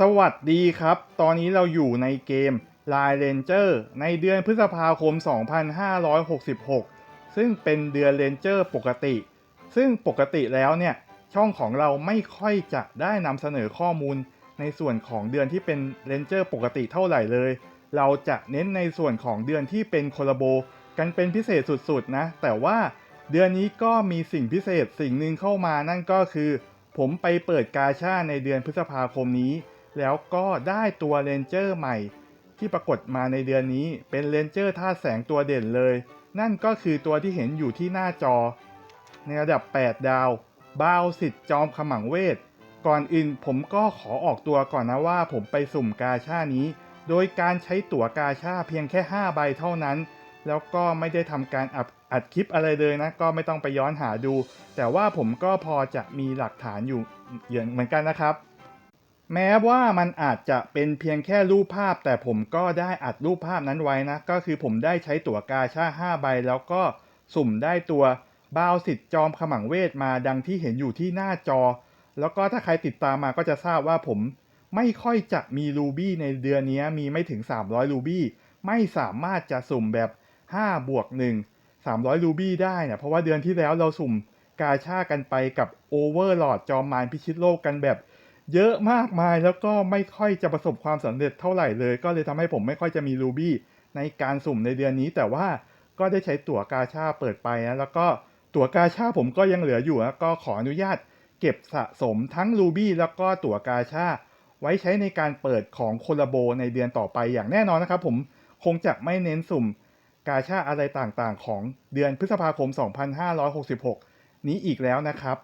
สวัสดีครับ ตอนนี้เราอยู่ในเกม Line Ranger ในเดือนพฤษภาคม 2566 ซึ่งเป็นเดือน Ranger ปกติ ซึ่งปกติแล้วเนี่ย ช่องของเราไม่ค่อยจะได้นำเสนอข้อมูลในส่วนของเดือนที่เป็น Ranger ปกติเท่าไหร่เลย เราจะเน้นในส่วนของเดือนที่เป็นโคลาโบกันเป็นพิเศษสุดๆนะ แต่ว่าเดือนนี้ก็มีสิ่งพิเศษสิ่งหนึ่งเข้ามานั่นก็คือ ผมไปเปิดกาชาในเดือนพฤษภาคมนี้ แล้วก็ได้ตัวเรนเจอร์ใหม่ ที่ปรากฏมาในเดือนนี้เป็นเรนเจอร์ธาตุแสงตัวเด่นเลย นั่นก็คือตัวที่เห็นอยู่ที่หน้าจอ ในระดับ 8 ดาว บาวสิทธิ์จอมขมังเวท ก่อนอื่นผมก็ขอออกตัวก่อนนะว่าผมไปสุ่มกาชานี้ โดยการใช้ตั๋วกาชาเพียงแค่ 5 ใบเท่านั้น แล้วก็ไม่ได้ทำการอัดอัดคลิปอะไรเลยนะ ก็ไม่ต้องไปย้อนหาดู แต่ว่าผมก็พอจะมีหลักฐานอยู่อย่างเหมือนกันนะครับ แม้ว่ามันอาจจะเป็นเพียงแค่รูปภาพ แต่ผมก็ได้อัดรูปภาพนั้นไว้นะ ก็คือผมได้ใช้ตั๋วกาชา5ใบ แล้วก็สุ่มได้ตัวบาวสิทธิ์จอมขมังเวทมาดังที่เห็นอยู่ที่หน้าจอ แล้วก็ถ้าใครติดตามมาก็จะทราบว่าผมไม่ค่อยจะมีรูบี้ในเดือนนี้มีไม่ถึง 300 รูบี้ไม่สามารถจะสุ่มแบบ 5 บวก 1 300 รูบี้ได้เนี่ยเพราะว่าเดือนที่แล้วเราสุ่มกาชากันไปกับโอเวอร์หลอดจอมมารพิชิตโลกกันแบบ เยอะมากมายแล้วก็ไม่ค่อยจะประสบความสำเร็จเท่าไหร่เลย ก็เลยทำให้ผมไม่ค่อยจะมีรูบี้ในการสุ่มในเดือนนี้ แต่ว่าก็ได้ใช้ตั๋วกาชาเปิดไปนะแล้วก็ตั๋วกาชาผมก็ยังเหลืออยู่นะก็ขออนุญาต เก็บสะสมทั้งรูบี้แล้วก็ตั๋วกาชาไว้ใช้ในการเปิดของโคลาโบในเดือนต่อไปอย่างแน่นอนนะครับ ผมคงจะไม่เน้นสุ่มกาชาอะไรต่างๆ ของเดือนพฤษภาคม 2566 นี้อีกแล้วนะครับ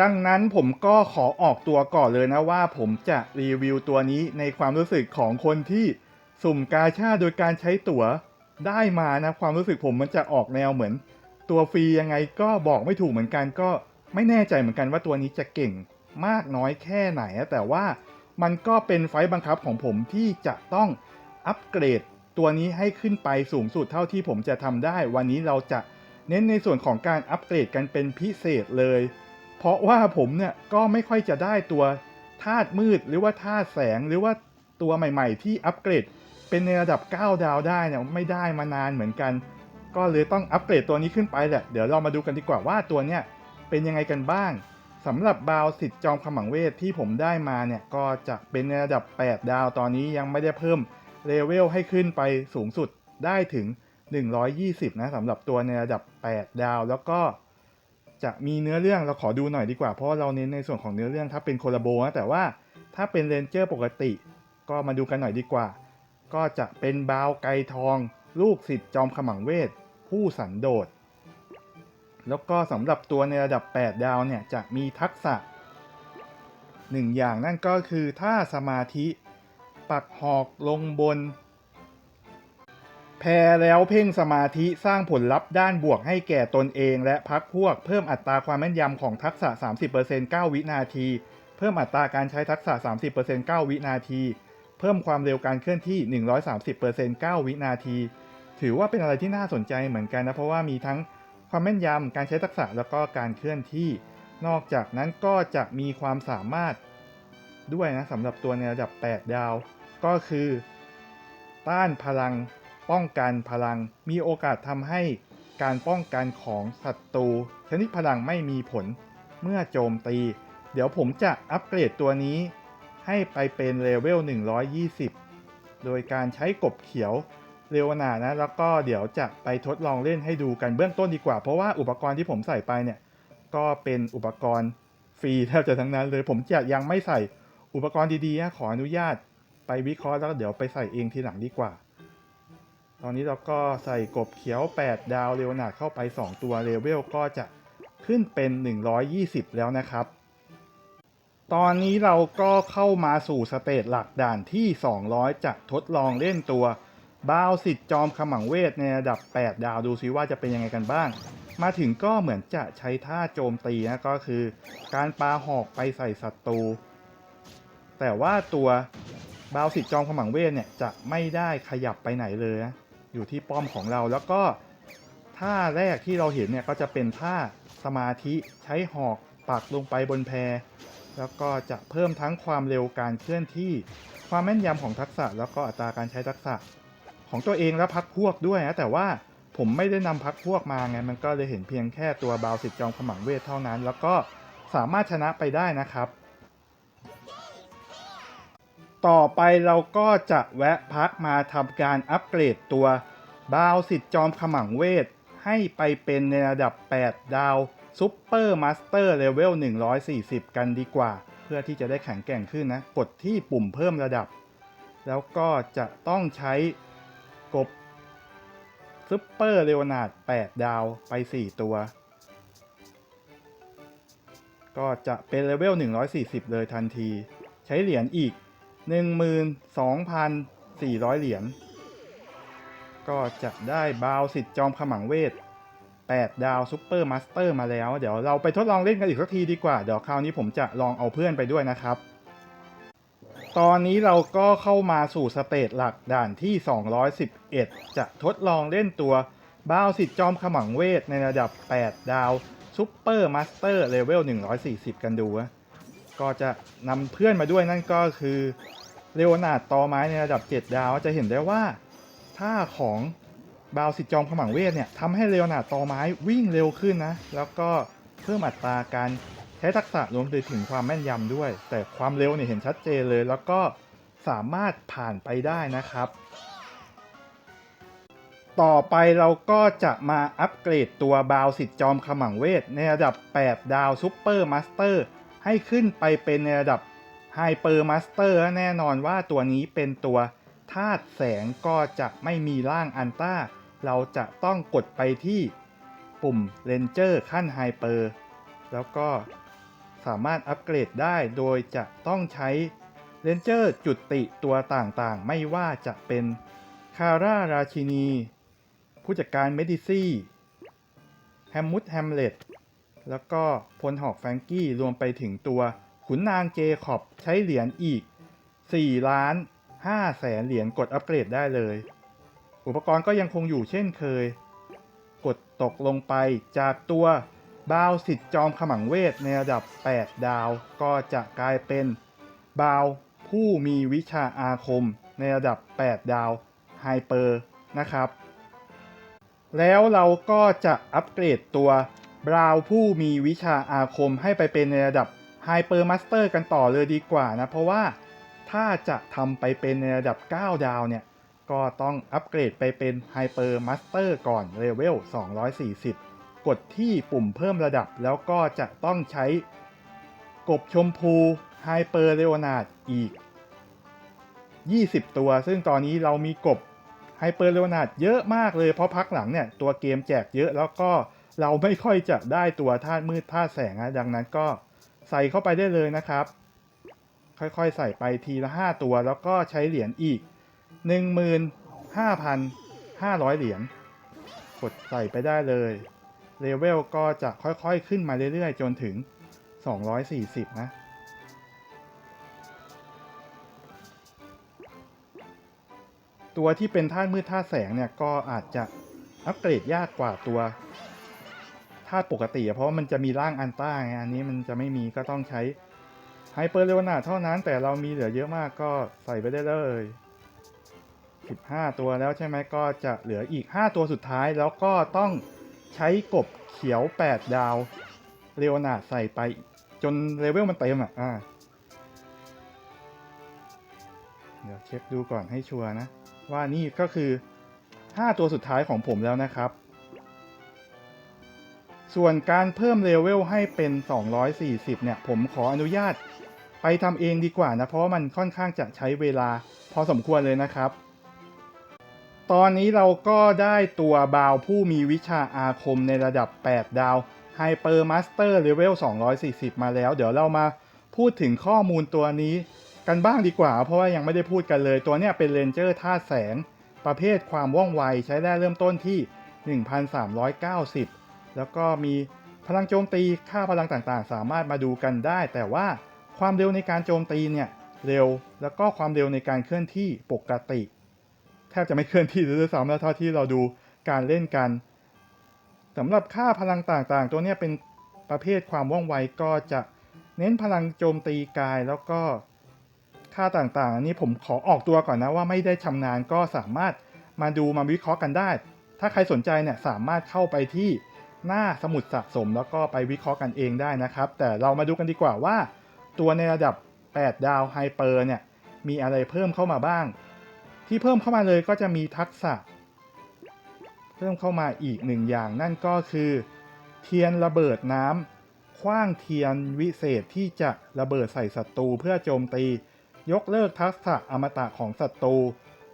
ดังนั้นผมก็ขอออกตัวก่อนเลยนะว่าผมจะรีวิวตัวนี้ในความรู้สึกของคนที่สุ่มกาชาโดยการใช้ตั๋วได้มานะความรู้สึกผมมันจะออกแนวเหมือน ตัวฟรียังไงก็บอกไม่ถูกเหมือนกันก็ไม่แน่ใจเหมือนกันว่าตัวนี้จะเก่งมากน้อยแค่ไหนนะแต่ว่ามันก็เป็นไฟล์บังคับของผมที่จะต้องอัปเกรดตัวนี้ให้ขึ้นไปสูงสุดเท่าที่ผมจะทำได้ วันนี้เราจะเน้นในส่วนของการอัปเกรดกันเป็นพิเศษเลย เพราะว่าผมเนี่ยก็ไม่ค่อยจะได้ตัวธาตุมืดหรือว่าธาตุแสงหรือว่าตัวใหม่ๆ ที่อัปเกรด เป็นในระดับ 9 ดาวได้เนี่ยไม่ได้มานานเหมือนกัน ก็เลยต้องอัปเกรดตัวนี้ขึ้นไปแหละเดี๋ยวเรามาดูกันดีกว่าว่าตัวเนี้ยเป็นยังไงกันบ้างสำหรับบาวสิทธิ์จอมขมังเวทที่ผมได้มาเนี่ยก็จะเป็นในระดับ 8 ดาวตอนนี้ยังไม่ได้เพิ่มเลเวลให้ขึ้นไปสูงสุดได้ถึง 120 นะสำหรับตัวในระดับ 8 ดาวแล้วก็ จะมีเนื้อเรื่องเราขอดูหน่อยดีกว่า เพราะเราเน้นในส่วนของเนื้อเรื่องถ้าเป็นโคลาโบนะแต่ว่าถ้าเป็นเรนเจอร์ปกติ ก็มาดูกันหน่อยดีกว่า ก็จะเป็นบาวไกทอง ลูกศิษย์จอมขมังเวท ผู้สันโดษ แล้วก็สำหรับตัวในระดับ 8 ดาวเนี่ยจะมีทักษะหนึ่งอย่างนั่นก็คือท่าสมาธิ ปักหอกลงบน แพ้แล้วเพ่งสมาธิสร้างผลลัพธ์ด้านบวกให้แก่ตนเองและพักพวก เพิ่มอัตราความแม่นยำของทักษะ 30% 9 วินาที เพิ่มอัตราการใช้ทักษะ 30% 9 วินาที เพิ่มความเร็วการเคลื่อนที่ 130% 9 วินาที ถือว่าเป็นอะไรที่น่าสนใจเหมือนกันนะ เพราะว่ามีทั้งความแม่นยำการใช้ทักษะแล้วก็การเคลื่อนที่ นอกจากนั้นก็จะมีความสามารถด้วยนะสำหรับตัวในระดับ 8 ดาว ก็คือ ต้านพลัง ป้องกันพลัง มีโอกาสทำให้การป้องกันของศัตรูชนิดพลังไม่มีผลเมื่อโจมตี เดี๋ยวผมจะอัปเกรดตัวนี้ ให้ไปเป็นเลเวล 120 โดยการใช้กบเขียวเร็วหนานะ แล้วก็เดี๋ยวจะไปทดลองเล่นให้ดูกันเบื้องต้นดีกว่า เพราะว่าอุปกรณ์ที่ผมใส่ไปเนี่ย ก็เป็นอุปกรณ์ฟรีแทบจะทั้งนั้นเลย ผมจะยังไม่ใส่อุปกรณ์ดีๆ ขออนุญาตไปวิเคราะห์แล้วเดี๋ยวไปใส่เองทีหลังดีกว่า ตอนนี้เราก็ใส่กบเขียว 8 ดาวเรวนาดเข้าไป 2 ตัวเลเวลก็จะขึ้นเป็น 120 แล้วนะครับ ตอนนี้เราก็เข้ามาสู่สเตจหลักด่านที่ 200 จะทดลองเล่นตัวบ้าวสิทธิ์จอมขมังเวทในระดับ 8 ดาวดูซิว่าจะเป็นยังไงกันบ้าง มาถึงก็เหมือนจะใช้ท่าโจมตีนะก็คือ การปาหอกไปใส่ศัตรู แต่ว่าตัวบ้าวสิทธิ์จอมขมังเวทเนี่ยจะไม่ได้ขยับไปไหนเลยนะ อยู่ที่ป้อมของเรา แล้วก็ท่าแรกที่เราเห็นเนี่ยก็จะเป็นท่าสมาธิใช้หอกปักลงไปบนแพแล้วก็จะเพิ่มทั้งความเร็วการเคลื่อนที่ ความแม่นยำของทักษะ แล้วก็อัตราการใช้ทักษะของตัวเองและพักพวกด้วยนะแต่ว่าผมไม่ได้นำพักพวกมาไงมันก็เลยเห็นเพียงแค่ตัวบาวสิทธิ์จอมขมังเวทเท่านั้น แล้วก็สามารถชนะไปได้นะครับ ต่อไปเราก็จะแวะพักมาทำการอัปเกรดตัวบาวสิทธิ์จอมขมังเวท ให้ไปเป็นในระดับ 8 ดาวซุปเปอร์มาสเตอร์เลเวล140 กันดีกว่า เพื่อที่จะได้แข็งแกร่งขึ้นนะ กดที่ปุ่มเพิ่มระดับ แล้วก็จะต้องใช้กบซุปเปอร์เลโอนาด8 ดาวไป 4 ตัว ก็จะเป็นเลเวล140 เลยทันที ใช้เหรียญอีก 12,400เหรียญ ก็จะได้บาวสิทธิ์จอมขมังเวท8ดาวซุปเปอร์มาสเตอร์มาแล้ว เดี๋ยวเราไปทดลองเล่นกันอีกสักทีดีกว่า เดี๋ยวคราวนี้ผมจะลองเอาเพื่อนไปด้วยนะครับ ตอนนี้เราก็เข้ามาสู่สเตจหลักด่านที่ 211 จะทดลองเล่นตัวบาวสิทธิ์จอมขมังเวท ในระดับ 8 ดาวซุปเปอร์มาสเตอร์เลเวล140 กันดู ก็จะนำเพื่อนมาด้วยนั่นก็คือ เลโอนาร์ดตอไม้ในระดับ 7 ดาว จะเห็นได้ว่าท่าของบาวสิจอมขมังเวทเนี่ยทำให้เลโอนาร์ดตอไม้วิ่งเร็วขึ้นนะ แล้วก็เพิ่มอัตราการใช้ทักษะรวมไปถึงความแม่นยำด้วย แต่ความเร็วเนี่ยเห็นชัดเจนเลย แล้วก็สามารถผ่านไปได้นะครับ ต่อไปเราก็จะมาอัปเกรดตัวบาวสิทธิ์จอมขมังเวท ในระดับ 8 ดาวซุปเปอร์มาสเตอร์ให้ขึ้นไปเป็นในระดับ ไฮเปอร์มาสเตอร์แน่นอนว่าตัวนี้เป็นตัวธาตุแสงก็จะไม่มีร่างอันต้า เราจะต้องกดไปที่ปุ่มเรนเจอร์ขั้นไฮเปอร์แล้วก็สามารถอัปเกรดได้โดยจะต้องใช้เรนเจอร์จุติตัวต่างๆ ไม่ว่าจะเป็นคาร่าราชินี ผู้จัดการเมดิซี่แฮมมุดแฮมเล็ตแล้วก็พลหอกแฟงกี้รวมไปถึงตัว ขุนนางเจคอบใช้เหรียญอีก 4 ล้าน5แสนเหรียญกดอัปเกรดได้เลย อุปกรณ์ก็ยังคงอยู่เช่นเคย กดตกลงไปจากตัวบาวสิทธิ์จอมขมังเวทในระดับ 8 ดาว ก็จะกลายเป็นบาวผู้มีวิชาอาคมในระดับ 8 ดาวไฮเปอร์นะครับ แล้วเราก็จะอัปเกรดตัวบราวผู้มีวิชาอาคมให้ไปเป็นในระดับ ไฮเปอร์มาสเตอร์กันต่อเลยดีกว่านะ เพราะว่าถ้าจะทำไปเป็นในระดับ 9 ดาวเนี่ย ก็ต้องอัปเกรดไปเป็นไฮเปอร์มาสเตอร์ก่อนเลเวล 240 กดที่ปุ่มเพิ่มระดับแล้วก็จะต้องใช้กบชมพูไฮเปอร์เลโอนาดอีก 20 ตัว ซึ่งตอนนี้เรามีกบไฮเปอร์เลโอนาดเยอะมากเลย เพราะพักหลังเนี่ย ตัวเกมแจกเยอะแล้วก็เราไม่ค่อยจะได้ตัวธาตุมืดธาตุแสงนะดังนั้นก็ ใส่เข้าไปได้เลยนะครับ ค่อยๆใส่ไปทีละ 5 ตัว แล้วก็ใช้เหรียญอีก 15,500 เหรียญกดใส่ไปได้เลยเลเวลก็จะค่อยๆขึ้นมาเรื่อยๆ จนถึง 240 นะตัวที่เป็นธาตุมืดธาตุแสงเนี่ยก็อาจจะอัปเกรดยากกว่าตัว ธาตุปกติเพราะมันจะมีร่างอันต้าไงอันนี้มันจะไม่มีก็ต้องใช้ไฮเปอร์เลวนาเท่านั้นแต่เรามีเหลือเยอะมากก็ใส่ไปได้เลย15 ตัวแล้วใช่ไหมก็จะเหลืออีก 5 ตัวสุดท้ายแล้วก็ต้องใช้กบเขียว 8 ดาวเลโอนาใส่ไปจนเลเวลมันเต็มอะอ่าเดี๋ยวเช็คดูก่อนให้ชัวร์นะ ว่านี่ก็คือ 5 ตัวสุดท้ายของผมแล้วนะครับ ส่วนการเพิ่มเลเวลให้เป็น 240 เนี่ย ผมขออนุญาตไปทำเองดีกว่านะ เพราะว่ามันค่อนข้างจะใช้เวลาพอสมควรเลยนะครับ ตอนนี้เราก็ได้ตัวบาวผู้มีวิชาอาคมในระดับ 8 ดาว Hyper Master Level 240 มาแล้ว เดี๋ยวเรามาพูดถึงข้อมูลตัวนี้กันบ้างดีกว่า เพราะว่ายังไม่ได้พูดกันเลย ตัวเนี้ยเป็นเรนเจอร์ธาตุแสง ประเภทความว่องไวใช้ได้เริ่มต้นที่ 1,390 แล้วก็มีพลังโจมตีค่าพลังต่างๆ สามารถมาดูกันได้ แต่ว่าความเร็วในการโจมตีเนี่ยเร็วแล้วก็ความเร็วในการเคลื่อนที่ปกติแทบจะไม่เคลื่อนที่เลยด้วยซ้ำแล้วเท่าที่เราดูการเล่นกันสำหรับค่าพลังต่างๆ ตัวนี้เป็นประเภทความว่องไวก็จะเน้นพลังโจมตีกายแล้วก็ค่าต่างๆ อันนี้ผมขอออกตัวก่อนนะว่าไม่ได้ชำนาญก็สามารถมาดูมาวิเคราะห์กันได้ ถ้าใครสนใจเนี่ยสามารถเข้าไปที่ หน้าสมุดสะสมแล้วก็ไปวิเคราะห์กันเองได้นะครับ แต่เรามาดูกันดีกว่าว่า ตัวในระดับ 8 ดาวไฮเปอร์เนี่ยมีอะไรเพิ่มเข้ามาบ้าง ที่เพิ่มเข้ามาเลยก็จะมีทักษะ เพิ่มเข้ามาอีกหนึ่งอย่างนั่นก็คือ เทียนระเบิดน้ำคว้างเทียนวิเศษที่จะระเบิดใส่ศัตรูเพื่อโจมตี ยกเลิกทักษะอมตะของศัตรู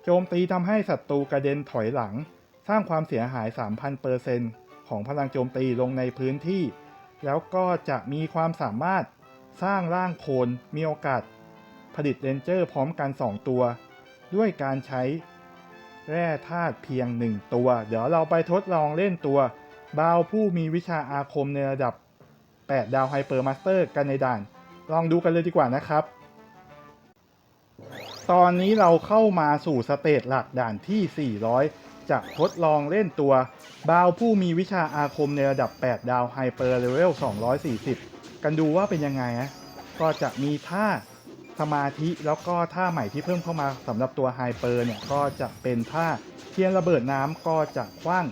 โจมตีทำให้ศัตรูกระเด็นถอยหลัง สร้างความเสียหาย 3,000% ของพลังโจมตีลงในพื้นที่ แล้วก็จะมีความสามารถสร้างร่างโคลนมีโอกาส ผลิตเรนเจอร์พร้อมกัน 2 ตัว ด้วยการใช้แร่ธาตุเพียง 1 ตัว เดี๋ยวเราไปทดลองเล่นตัวบาวผู้มีวิชาอาคมในระดับ 8 ดาวไฮเปอร์มาสเตอร์กันในด่าน ลองดูกันเลยดีกว่านะครับ ตอนนี้เราเข้ามาสู่สเตจหลักด่านที่ 400 จะทดลองเล่นตัวบาวผู้มีวิชาอาคมในระดับ 8 ดาวไฮเปอร์เลเวล 240 กันดูว่าเป็นยังไงนะก็จะมีท่าสมาธิแล้วก็ท่าใหม่ที่เพิ่มเข้ามาสำหรับตัวไฮเปอร์เนี่ย ก็จะเป็นท่าเทียนระเบิดน้ำก็จะคว้าง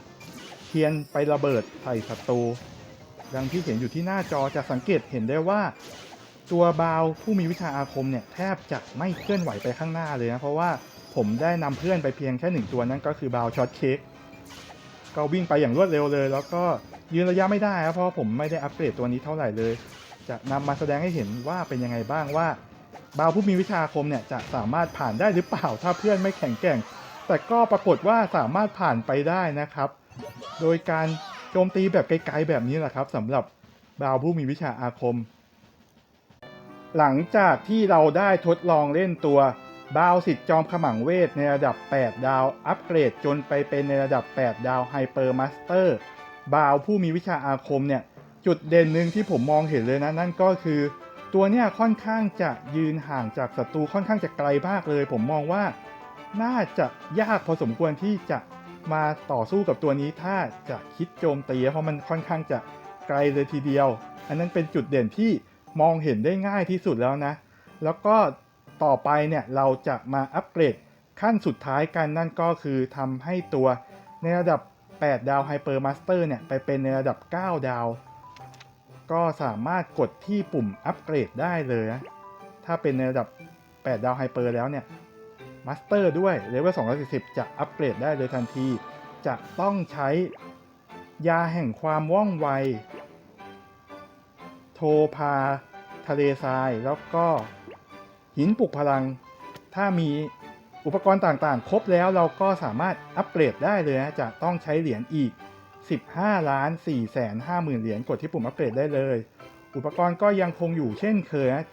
เทียนไประเบิดใส่ศัตรูดังที่เห็นอยู่ที่หน้าจอจะสังเกตเห็นได้ว่า ตัวบาวผู้มีวิชาอาคมเนี่ยแทบจะไม่เคลื่อนไหวไปข้างหน้าเลยนะเพราะว่า ผมได้นำเพื่อนไปเพียงแค่หนึ่งตัวนั้นก็คือบาวช็อตเค้กก็วิ่งไปอย่างรวดเร็วเลย แล้วก็ยืนระยะไม่ได้นะเพราะผมไม่ได้อัปเกรดตัวนี้เท่าไหร่เลย จะนำมาแสดงให้เห็นว่าเป็นยังไงบ้างว่าบาวผู้มีวิชาอาคมเนี่ยจะสามารถผ่านได้หรือเปล่าถ้าเพื่อนไม่แข็งแกร่ง แต่ก็ปรากฏว่าสามารถผ่านไปได้นะครับ โดยการโจมตีแบบไกลๆแบบนี้แหละครับสำหรับบาวผู้มีวิชาอาคม หลังจากที่เราได้ทดลองเล่นตัว บาวสิทธิ์จอมขมังเวทในระดับ 8 ดาว อัปเกรดจนไปเป็นในระดับ 8 ดาวไฮเปอร์มาสเตอร์บาวผู้มีวิชาอาคมเนี่ย จุดเด่นหนึ่งที่ผมมองเห็นเลยนะ นั่นก็คือ ตัวเนี่ยค่อนข้างจะยืนห่างจากศัตรูค่อนข้างจะไกลมากเลย ผมมองว่าน่าจะยากพอสมควรที่จะมาต่อสู้กับตัวนี้ถ้าจะคิดโจมตีเพราะมันค่อนข้างจะไกลเลยทีเดียว อันนั้นเป็นจุดเด่นที่มองเห็นได้ง่ายที่สุดแล้วนะ แล้วก็ ต่อไปเนี่ยเราจะมาอัปเกรดขั้นสุดท้ายกันนั่นก็คือทำให้ตัวในระดับ 8 ดาวไฮเปอร์มาสเตอร์เนี่ยไปเป็นในระดับ 9 ดาว ก็สามารถกดที่ปุ่มอัปเกรดได้เลยนะถ้าเป็นในระดับ 8 ดาวไฮเปอร์แล้วเนี่ยมาสเตอร์ด้วยเลเวล240 จะอัปเกรดได้เลยทันที จะต้องใช้ยาแห่งความว่องไว โทพาทะเลทรายแล้วก็ หินปลุกพลัง ถ้ามีอุปกรณ์ต่างๆ ครบแล้วเราก็สามารถอัปเกรดได้เลยนะจะต้องใช้เหรียญอีก 15ล้าน4แสน5หมื่นเหรียญกดที่ปุ่มอัปเกรดได้เลย อุปกรณ์ก็ยังคงอยู่เช่นเคยนะ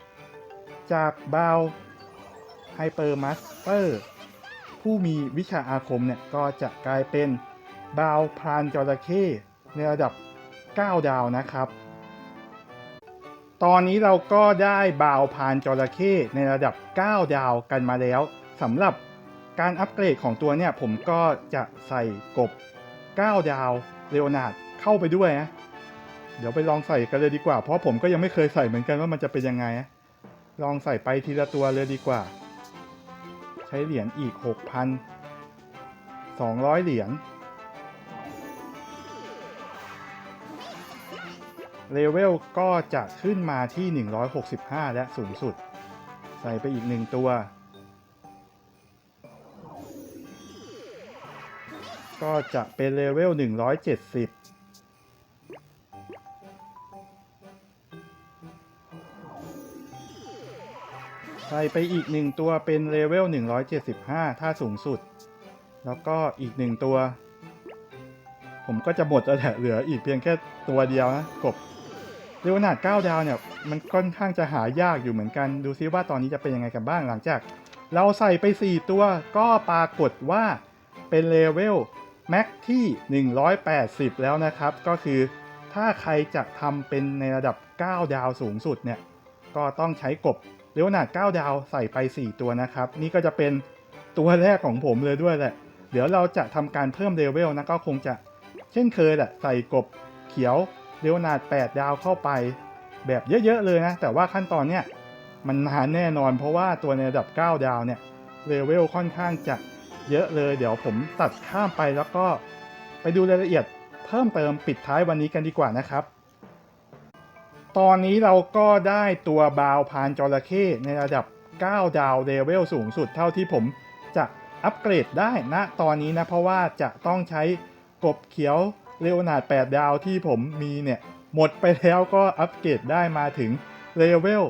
จากบาวไฮเปอร์มาสเตอร์ผู้มีวิชาอาคมเนี่ยก็จะกลายเป็นบาวพรานจระเข้ในระดับ 9 ดาวนะครับ ตอนนี้เราก็ได้บาวพานจระเข้ในระดับ 9 ดาวกันมาแล้วสำหรับการอัปเกรดของตัวเนี่ยผมก็จะใส่กบ 9 ดาวเลโอนาดเข้าไปด้วยนะเดี๋ยวไปลองใส่กันเลยดีกว่า เพราะผมก็ยังไม่เคยใส่เหมือนกันว่ามันจะเป็นยังไง ลองใส่ไปทีละตัวเลยดีกว่า ใช้เหรียญอีก 6,200 เหรียญ เลเวลก็จะขึ้นมาที่ 165 และสูงสุด ใส่ไปอีกหนึ่งตัว ก็จะเป็นเลเวล 170ใส่ไปอีกหนึ่งตัวเป็นเลเวล 175 ถ้าสูงสุด แล้วก็อีกหนึ่งตัว ผมก็จะหมดแล้วแหละเหลืออีกเพียงแค่ตัวเดียวนะกบ เรโอนาร์ด9ดาวเนี่ยมันค่อนข้างจะหายากอยู่เหมือนกันดูซิว่าตอนนี้จะเป็นยังไงกันบ้างหลังจาก เราใส่ไป 4 ตัวก็ปรากฏว่าเป็นเลเวลแม็กที่ 180 แล้วนะครับ ก็คือถ้าใครจะทำเป็นในระดับ 9 ดาวสูงสุดเนี่ยก็ต้องใช้กบเรโอนาร์ด9ดาวใส่ไป 4 ตัวนะครับ นี่ก็จะเป็นตัวแรกของผมเลยด้วยแหละ เดี๋ยวเราจะทำการเพิ่มเลเวลนะก็คงจะเช่นเคยแหละใส่กบเขียว เรโอนาด8ดาวเข้าไปแบบเยอะ ๆ เลยนะ แต่ว่าขั้นตอนเนี่ยมันนานแน่นอน เพราะว่าตัวในระดับ 9 ดาวเนี่ยเลเวลค่อนข้างจะเยอะเลย เดี๋ยวผมตัดข้ามไปแล้วก็ไปดูรายละเอียดเพิ่มเติมปิดท้ายวันนี้กันดีกว่านะครับ ตอนนี้เราก็ได้ตัวบาวพานจระเข้ในระดับ 9 ดาวเลเวลสูงสุดเท่าที่ผมจะอัปเกรดได้นะตอนนี้นะ เพราะว่าจะต้องใช้กบเขียว เลโอนาด8ดาวที่ผมมีเนี่ย หมดไปแล้วก็อัปเกรดได้มาถึงเลเวล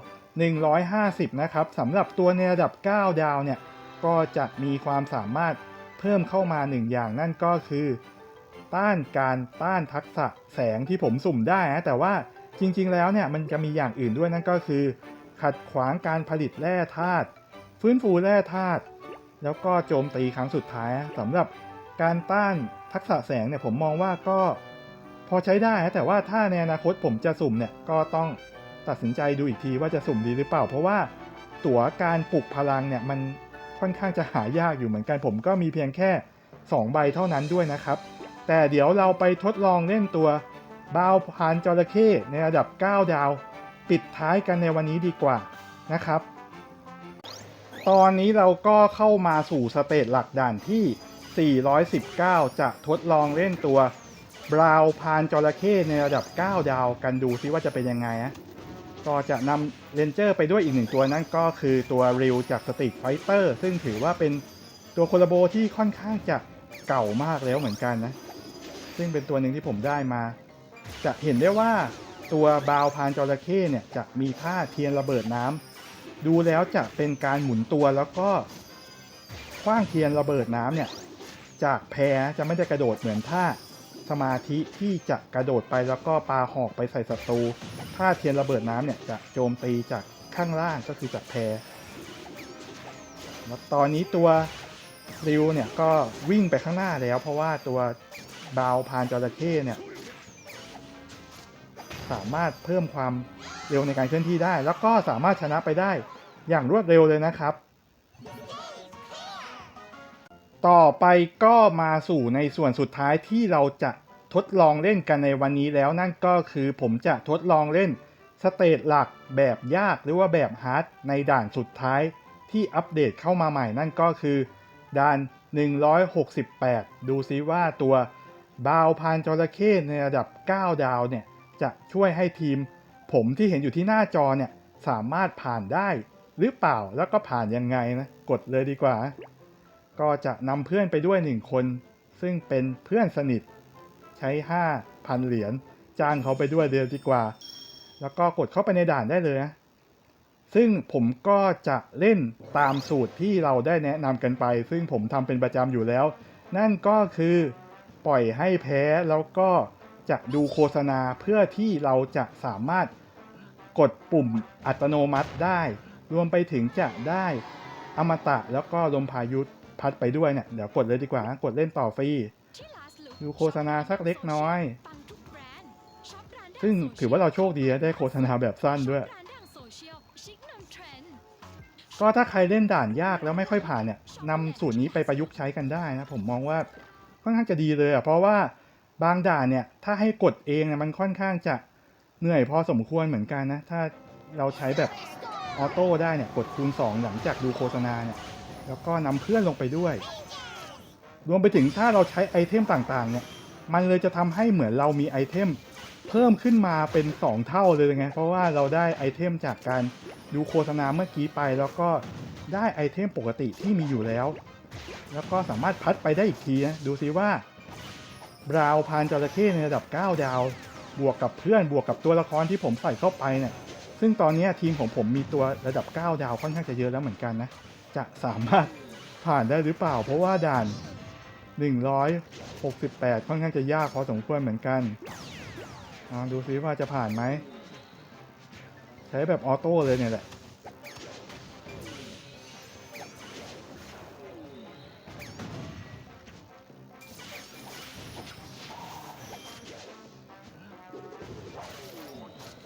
150 นะครับสำหรับตัวในระดับ 9 ดาวเนี่ย ก็จะมีความสามารถเพิ่มเข้ามาหนึ่งอย่างนั่นก็คือ ต้านการต้านทักษะแสงที่ผมสุ่มได้นะแต่ว่าจริงๆ แล้วเนี่ยมันจะมีอย่างอื่นด้วยนั่นก็คือ ขัดขวางการผลิตแร่ธาตุฟื้นฟูแร่ธาตุแล้วก็โจมตีครั้งสุดท้ายสำหรับการต้าน ทักษะแสงเนี่ยผมมองว่าก็พอใช้ได้แต่ว่าถ้าในอนาคตผมจะสุ่มเนี่ยก็ต้องตัดสินใจดูอีกทีว่าจะสุ่มดีหรือเปล่า เพราะว่าตั๋วการปลุกพลังเนี่ยมันค่อนข้างจะหายากอยู่เหมือนกันผมก็มีเพียงแค่ 2 ใบเท่านั้นด้วยนะครับ แต่เดี๋ยวเราไปทดลองเล่นตัวบาวพานจระเข้ในระดับ 9 ดาว ปิดท้ายกันในวันนี้ดีกว่านะครับ ตอนนี้เราก็เข้ามาสู่สเตจหลักด่านที่ 419 จะทดลองเล่นตัวบราวพานจระเข้ในระดับ 9 ดาวกันดูซิว่าจะเป็นยังไงนะก็จะนำเรนเจอร์ไปด้วยอีกหนึ่งตัวนั่นก็คือตัวริวจากสติกไฟเตอร์ซึ่งถือว่าเป็นตัวโคลโบที่ค่อนข้างจะเก่ามากแล้วเหมือนกันนะ ซึ่งเป็นตัวหนึ่งที่ผมได้มา จะเห็นได้ว่าตัวบาวพานจระเข้เนี่ยจะมีท่าเทียนระเบิดน้ำดูแล้วจะเป็นการหมุนตัวแล้วก็คว้างเทียนระเบิดน้ำเนี่ย จากแพจะไม่ได้กระโดดเหมือนท่าสมาธิที่จะกระโดดไปแล้วก็ปาหอกไปใส่ศัตรูท่าเทียนระเบิดน้ำเนี่ยจะโจมตีจากข้างล่างก็คือจากแพแล้วตอนนี้ตัวริวเนี่ยก็วิ่งไปข้างหน้าแล้ว เพราะว่าตัวบาวพานจระเข้เนี่ยสามารถเพิ่มความเร็วในการเคลื่อนที่ได้ แล้วก็สามารถชนะไปได้อย่างรวดเร็วเลยนะครับ ต่อไปก็มาสู่ในส่วนสุดท้ายที่เราจะทดลองเล่นกันในวันนี้แล้วนั่นก็คือผมจะทดลองเล่นสเตจหลักแบบยากหรือว่าแบบฮาร์ดในด่านสุดท้ายที่อัปเดตเข้ามาใหม่นั่นก็คือด่าน 168 ดูซิว่าตัวบาวพานจระเข้ในระดับ 9 ดาวเนี่ย จะช่วยให้ทีม ผมที่เห็นอยู่ที่หน้าจอเนี่ย สามารถผ่านได้หรือเปล่าแล้วก็ผ่านยังไงนะ กดเลยดีกว่า ก็จะนำเพื่อนไปด้วยหนึ่งคน ซึ่งเป็นเพื่อนสนิท ใช้ 5,000 เหรียญจ้างเขาไปด้วยเดียวดีกว่า แล้วก็กดเข้าไปในด่านได้เลยนะซึ่งผมก็จะเล่นตามสูตรที่เราได้แนะนำกันไป ซึ่งผมทำเป็นประจำอยู่แล้ว นั่นก็คือปล่อยให้แพ้แล้วก็จะดูโฆษณาเพื่อที่เราจะสามารถกดปุ่มอัตโนมัติได้ รวมไปถึงจะได้อมตะแล้วก็ลมพายุ พัดไปด้วยเนี่ย เดี๋ยวกดเลยดีกว่า กดเล่นต่อฟรี ดูโฆษณาสักเล็กน้อย ซึ่งถือว่าเราโชคดีได้โฆษณาแบบสั้นด้วย ก็ถ้าใครเล่นด่านยากแล้วไม่ค่อยผ่านเนี่ยนำสูตรนี้ไปประยุกต์ใช้กันได้นะ ผมมองว่าค่อนข้างจะดีเลยอะ เพราะว่าบางด่านเนี่ย ถ้าให้กดเองเนี่ยมันค่อนข้างจะเหนื่อยพอสมควรเหมือนกันนะ ถ้าเราใช้แบบออโต้ได้เนี่ย กดคูณ 2 หลังจากดูโฆษณาเนี่ย แล้วก็นำเพื่อนลงไปด้วย รวมไปถึงถ้าเราใช้ไอเทมต่างๆเนี่ยมันเลยจะทำให้เหมือนเรามีไอเทมเพิ่มขึ้นมาเป็น 2 เท่าเลยไงเพราะว่าเราได้ไอเทมจากการดูโฆษณาเมื่อกี้ไป แล้วก็ได้ไอเทมปกติที่มีอยู่แล้ว แล้วก็สามารถพัดไปได้อีกทีนะดูซิว่าบราวน์พานจระเข้ในระดับ 9 ดาว บวกกับเพื่อนบวกกับตัวละครที่ผมใส่เข้าไปเนี่ยซึ่งตอนนี้ทีมของผมมีตัวระดับ 9 ดาวค่อนข้างจะเยอะแล้วเหมือนกันนะ จะสามารถผ่านได้หรือเปล่า เพราะว่าด่าน 168 ค่อนข้างจะยากพอสมควรเหมือนกันลองดูซิว่าจะผ่านไหม ใช้แบบออโต้เลยเนี่ยแหละ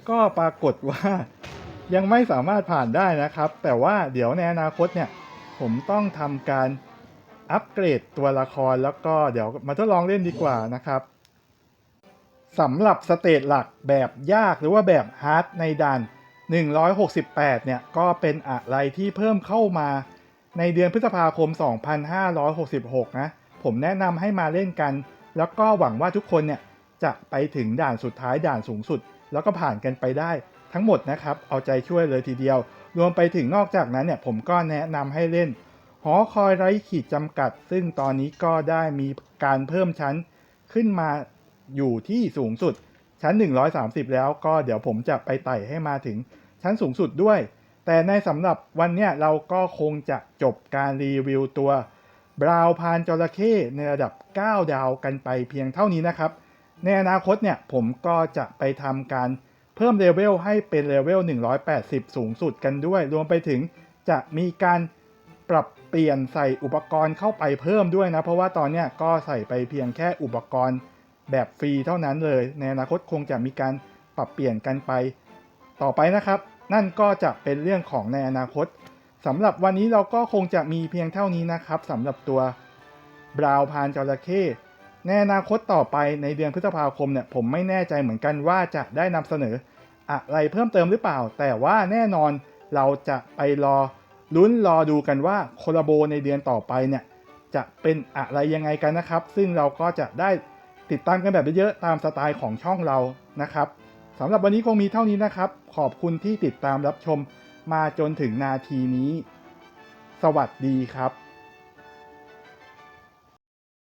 ก็ปรากฏว่ายังไม่สามารถผ่านได้นะครับ แต่ว่าเดี๋ยวในอนาคตเนี่ย ผมต้องทำการอัปเกรดตัวละครแล้วก็เดี๋ยวมาทดลองเล่นดีกว่านะครับสำหรับสเตจหลักแบบยากหรือว่าแบบฮาร์ดในด่าน 168 เนี่ย ก็เป็นอะไรที่เพิ่มเข้ามาในเดือนพฤษภาคม 2566 นะ ผมแนะนำให้มาเล่นกัน แล้วก็หวังว่าทุกคนเนี่ย จะไปถึงด่านสุดท้ายด่านสูงสุด แล้วก็ผ่านกันไปได้ทั้งหมดนะครับ เอาใจช่วยเลยทีเดียว รวมไปถึงนอกจากนั้นเนี่ยผมก็แนะนำให้เล่น หอคอยไร้ขีดจำกัด ซึ่งตอนนี้ก็ได้มีการเพิ่มชั้นขึ้นมาอยู่ที่สูงสุดชั้น 130 แล้วก็เดี๋ยวผมจะไปไต่ให้มาถึงชั้นสูงสุดด้วย แต่ในสำหรับวันเนี้ยเราก็คงจะจบการรีวิวตัวบราวพานจระเข้ในระดับ 9 ดาวกันไปเพียงเท่านี้นะครับ ในอนาคตเนี่ยผมก็จะไปทำการ เพิ่มเลเวลให้เป็นเลเวล180 สูงสุดกันด้วย รวมไปถึงจะมีการปรับเปลี่ยนใส่อุปกรณ์เข้าไปเพิ่มด้วยนะ เพราะว่าตอนนี้ก็ใส่ไปเพียงแค่อุปกรณ์แบบฟรีเท่านั้นเลย ในอนาคตคงจะมีการปรับเปลี่ยนกันไป ต่อไปนะครับ นั่นก็จะเป็นเรื่องของในอนาคตสำหรับวันนี้เราก็คงจะมีเพียงเท่านี้นะครับสำหรับตัวบราวพานจระเข้ ในอนาคตต่อไปในเดือนพฤษภาคมเนี่ยผมไม่แน่ใจเหมือนกันว่าจะได้นำเสนออะไรเพิ่มเติมหรือเปล่า แต่ว่าแน่นอนเราจะไปรอลุ้นรอดูกันว่าโคลาโบในเดือนต่อไปเนี่ยจะเป็นอะไรยังไงกันนะครับ ซึ่งเราก็จะได้ติดตามกันแบบเยอะๆตามสไตล์ของช่องเรานะครับสำหรับวันนี้คงมีเท่านี้นะครับ ขอบคุณที่ติดตามรับชมมาจนถึงนาทีนี้ สวัสดีครับ